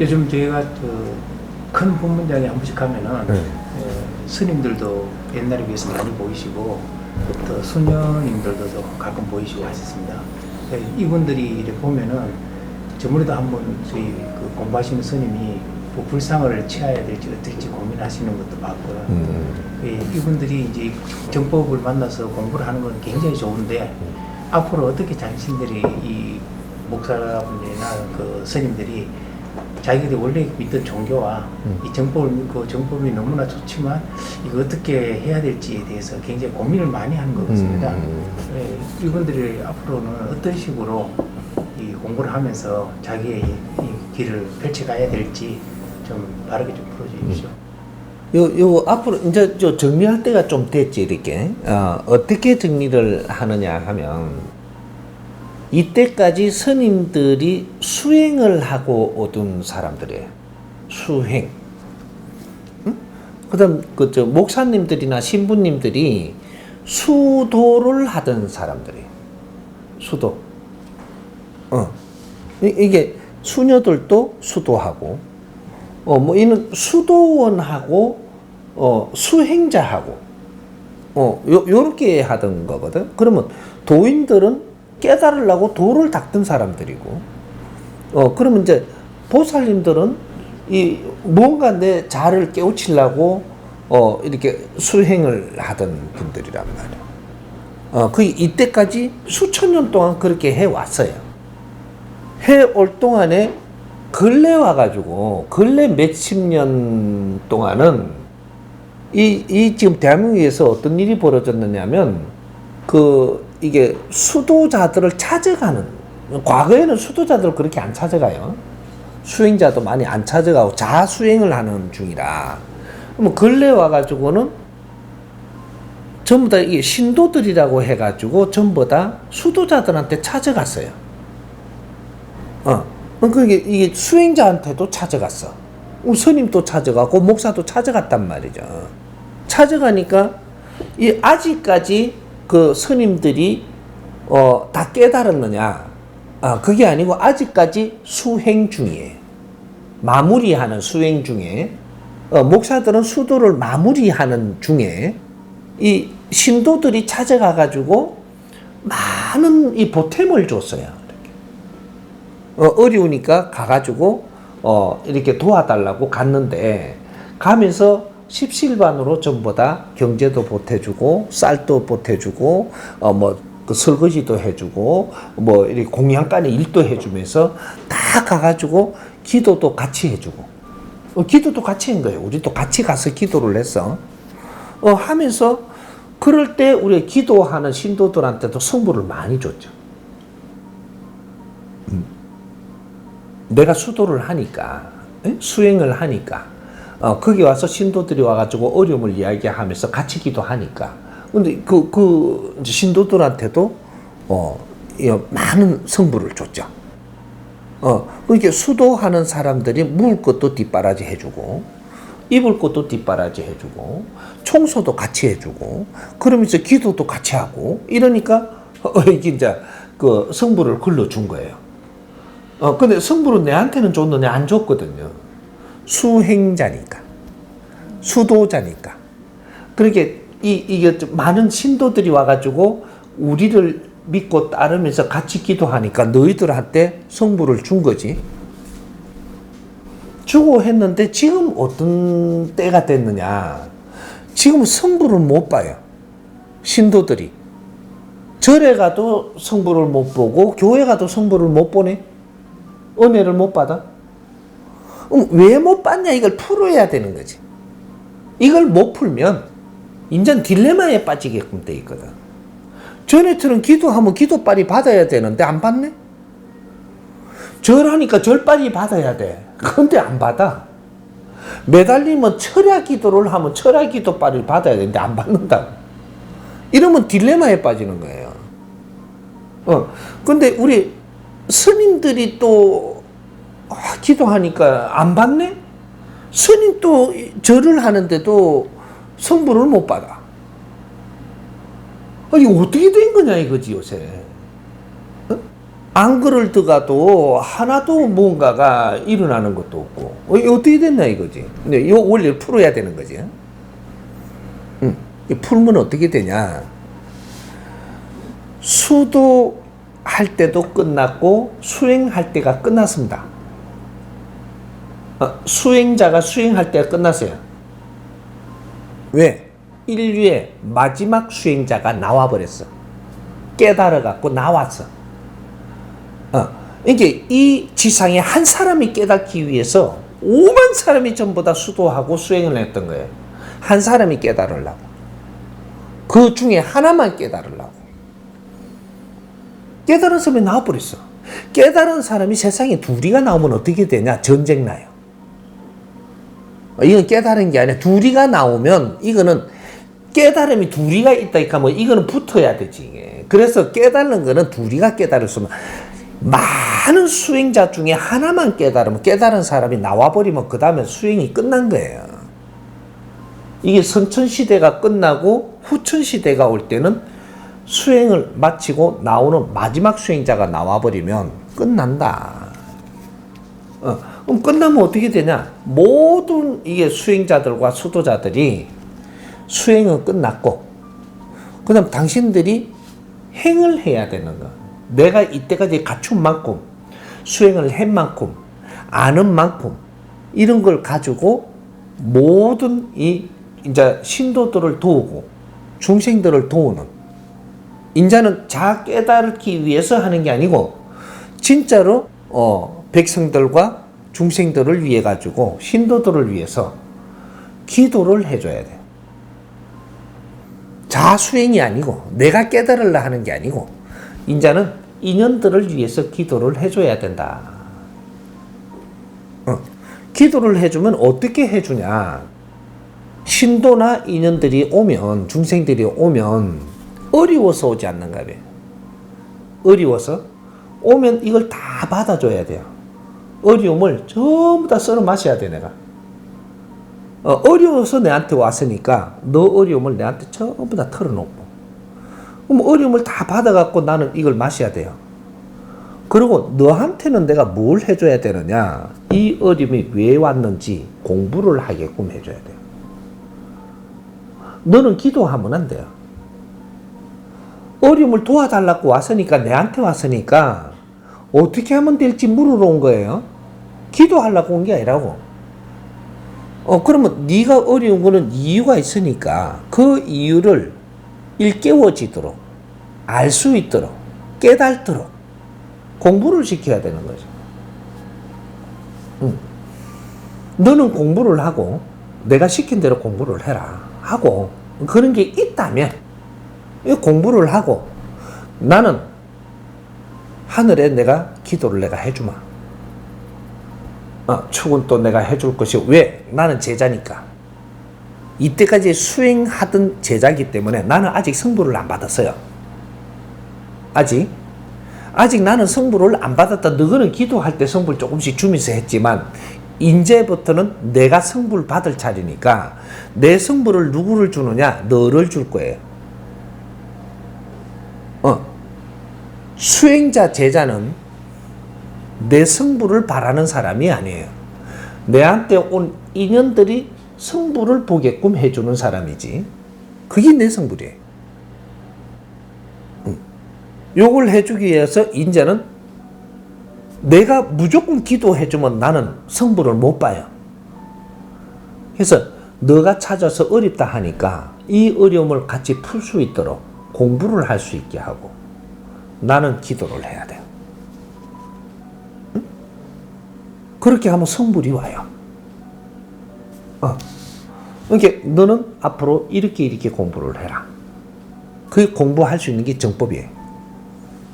요즘 저희가 그큰 본문장에 한 번씩 가면은 네. 어, 스님들도 옛날에 비해서 많이 보이시고 또 수녀님들도 또 가끔 보이시고 하셨습니다. 네, 이분들이 이렇게 보면은 저번에도 한번 저희 그 공부하시는 스님이 뭐 불상을 취해야 될지 어떨지 고민하시는 것도 봤고요. 음. 예, 이분들이 이제 이 정법을 만나서 공부를 하는 건 굉장히 좋은데 앞으로 어떻게 자신들이 이 목사분들이나 그 스님들이 자기들이 원래 믿던 종교와 음. 이 정법을 믿고 정법이 너무나 좋지만 이거 어떻게 해야 될지에 대해서 굉장히 고민을 많이 하는 것 같습니다. 음. 예, 이분들이 앞으로는 어떤 식으로 이 공부를 하면서 자기의 이, 이 길을 펼쳐가야 될지 좀 바르게 좀 풀어주십시오. 요, 요, 앞으로, 이제, 저 정리할 때가 좀 됐지, 이렇게. 어, 어떻게 정리를 하느냐 하면, 이때까지 스님들이 수행을 하고 오던 사람들이에요. 수행. 응? 그 다음, 그, 저, 목사님들이나 신부님들이 수도를 하던 사람들이에요. 수도. 어. 이- 이게 수녀들도 수도하고, 어, 뭐, 이는 수도원하고, 어, 수행자하고, 어, 요, 요렇게 하던 거거든. 그러면 도인들은 깨달으려고 도를 닦던 사람들이고, 어, 그러면 이제 보살님들은 이 뭔가 내 자를 깨우치려고, 어, 이렇게 수행을 하던 분들이란 말이야. 어, 그 이때까지 수천 년 동안 그렇게 해 왔어요. 해올 동안에 근래 와가지고 근래 몇십 년 동안은 이, 이 지금 대한민국에서 어떤 일이 벌어졌느냐면 그 이게 수도자들을 찾아가는 과거에는 수도자들을 그렇게 안 찾아가요. 수행자도 많이 안 찾아가고 자수행을 하는 중이라. 뭐 근래 와가지고는 전부 다 이게 신도들이라고 해가지고 전부 다 수도자들한테 찾아갔어요. 어. 그게 이게 수행자한테도 찾아갔어. 어, 스님도 찾아가고 목사도 찾아갔단 말이죠. 찾아가니까 이 아직까지 그 스님들이 어, 다 깨달았느냐? 아, 그게 아니고 아직까지 수행 중이에요. 마무리하는 수행 중에 어, 목사들은 수도를 마무리하는 중에 이 신도들이 찾아가 가지고 많은 이 보탬을 줬어요. 어, 어려우니까 가가지고 어, 이렇게 도와달라고 갔는데 가면서 십실반으로 전부 다 경제도 보태주고 쌀도 보태주고 어, 뭐 그 설거지도 해주고 뭐 이렇게 공양간에 일도 해주면서 다 가가지고 기도도 같이 해주고 어, 기도도 같이 한 거예요. 우리도 같이 가서 기도를 했어. 어, 하면서 그럴 때 우리 기도하는 신도들한테도 성부를 많이 줬죠. 내가 수도를 하니까 에? 수행을 하니까 어, 거기 와서 신도들이 와가지고 어려움을 이야기하면서 같이 기도하니까 근데 그, 그 신도들한테도 어, 이 많은 성부를 줬죠. 어, 이렇게 수도하는 사람들이 먹을 것도 뒷바라지 해주고 입을 것도 뒷바라지 해주고 청소도 같이 해주고 그러면서 기도도 같이 하고 이러니까 어, 이게 이제 그 성부를 걸러준 거예요. 어, 근데 성부는 내한테는 줬는데 안 줬거든요. 수행자니까. 수도자니까. 그렇게 이, 이게 좀 많은 신도들이 와가지고 우리를 믿고 따르면서 같이 기도하니까 너희들한테 성부를 준 거지. 주고 했는데 지금 어떤 때가 됐느냐. 지금 성부를 못 봐요. 신도들이. 절에 가도 성부를 못 보고 교회 가도 성부를 못 보네. 은혜를 못 받아? 왜못 받냐 이걸 풀어야 되는 거지. 이걸 못 풀면 인전 딜레마에 빠지게끔 돼 있거든. 전에처럼 기도하면 기도빨이 받아야 되는데 안 받네? 절하니까 절빨이 받아야 돼. 근데 안 받아. 매달리면 철야 기도를 하면 철야 기도빨을 받아야 되는데 안 받는다. 이러면 딜레마에 빠지는 거예요. 어. 근데 우리 스님들이 또 아, 기도하니까 안 받네? 스님 또 절을 하는데도 성부를 못 받아. 아니 어떻게 된 거냐 이거지 요새. 어? 안 그럴 때가도 하나도 뭔가가 일어나는 것도 없고 어, 어떻게 됐나 이거지. 근데 이 원리를 풀어야 되는 거지. 응. 이 풀면 어떻게 되냐? 수도할 때도 끝났고 수행할 때가 끝났습니다. 어, 수행자가 수행할 때가 끝났어요. 왜? 인류의 마지막 수행자가 나와버렸어. 깨달아갖고 나왔어. 어, 이게 이 지상에 한 사람이 깨닫기 위해서 5만 사람이 전부 다 수도하고 수행을 했던 거예요. 한 사람이 깨달으려고. 그 중에 하나만 깨달으려고. 깨달은 사람이 나와버렸어. 깨달은 사람이 세상에 둘이가 나오면 어떻게 되냐? 전쟁 나요. 어, 이건 깨달은 게 아니라 둘이가 나오면 이거는 깨달음이 둘이가 있다 하면 이거는 붙어야 되지. 그래서 깨달는 거는 둘이가 깨달을 수면 많은 수행자 중에 하나만 깨달으면 깨달은 사람이 나와버리면 그 다음에 수행이 끝난 거예요. 이게 선천시대가 끝나고 후천시대가 올 때는 수행을 마치고 나오는 마지막 수행자가 나와버리면 끝난다. 어, 그럼 끝나면 어떻게 되냐? 모든 이게 수행자들과 수도자들이 수행은 끝났고, 그 다음 당신들이 행을 해야 되는 거. 내가 이때까지 갖춘 만큼, 수행을 한 만큼, 아는 만큼, 이런 걸 가지고 모든 이, 이제 신도들을 도우고, 중생들을 도우는, 인자는 자 깨달기 위해서 하는 게 아니고, 진짜로, 어, 백성들과 중생들을 위해 가지고, 신도들을 위해서 기도를 해줘야 돼. 자수행이 아니고 내가 깨달으려 하는 게 아니고 인자는 인연들을 위해서 기도를 해줘야 된다. 어. 기도를 해주면 어떻게 해주냐? 신도나 인연들이 오면 중생들이 오면 어려워서 오지 않는가 봐. 어려워서 오면 이걸 다 받아줘야 돼요. 어려움을 전부 다 썰어 마셔야 돼 내가. 어, 어려워서 내한테 왔으니까 너 어려움을 내한테 전부 다 털어놓고 그럼 어려움을 다 받아갖고 나는 이걸 마셔야 돼요. 그리고 너한테는 내가 뭘 해줘야 되느냐 이 어려움이 왜 왔는지 공부를 하게끔 해줘야 돼요. 너는 기도하면 안 돼요. 어려움을 도와달라고 왔으니까 내한테 왔으니까 어떻게 하면 될지 물으러 온 거예요. 기도하려고 온 게 아니라고. 어 그러면 네가 어려운 거는 이유가 있으니까 그 이유를 일깨워지도록 알 수 있도록 깨닫도록 공부를 시켜야 되는 거죠. 응. 너는 공부를 하고 내가 시킨 대로 공부를 해라 하고 그런 게 있다면 이 공부를 하고 나는 하늘에 내가 기도를 내가 해주마. 어, 축은 또 내가 해줄 것이 왜? 나는 제자니까. 이때까지 수행하던 제자기 때문에 나는 아직 성부를 안 받았어요. 아직. 아직 나는 성부를 안 받았다. 너희는 기도할 때 성부를 조금씩 주면서 했지만, 이제부터는 내가 성부를 받을 차례니까, 내 성부를 누구를 주느냐? 너를 줄 거예요. 수행자 제자는 내 성부를 바라는 사람이 아니에요. 내한테 온 인연들이 성부를 보게끔 해주는 사람이지. 그게 내. 응. 요걸 해주기 위해서 인자는 내가 무조건 기도해주면 나는 성부를 못 봐요. 그래서 너가 찾아서 어렵다 하니까 이 어려움을 같이 풀 수 있도록 공부를 할 수 있게 하고 나는 기도를 해야 돼요. 그렇게 하면 성불이 와요. 어. 이렇게 너는 앞으로 이렇게 이렇게 공부를 해라. 그 공부할 수 있는 게 정법이에요.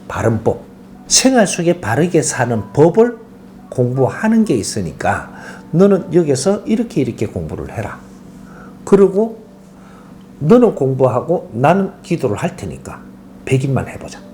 바른법. 생활 속에 바르게 사는 법을 공부하는 게 있으니까 너는 여기서 이렇게 이렇게 공부를 해라. 그리고 너는 공부하고 나는 기도를 할 테니까 100일만 해보자.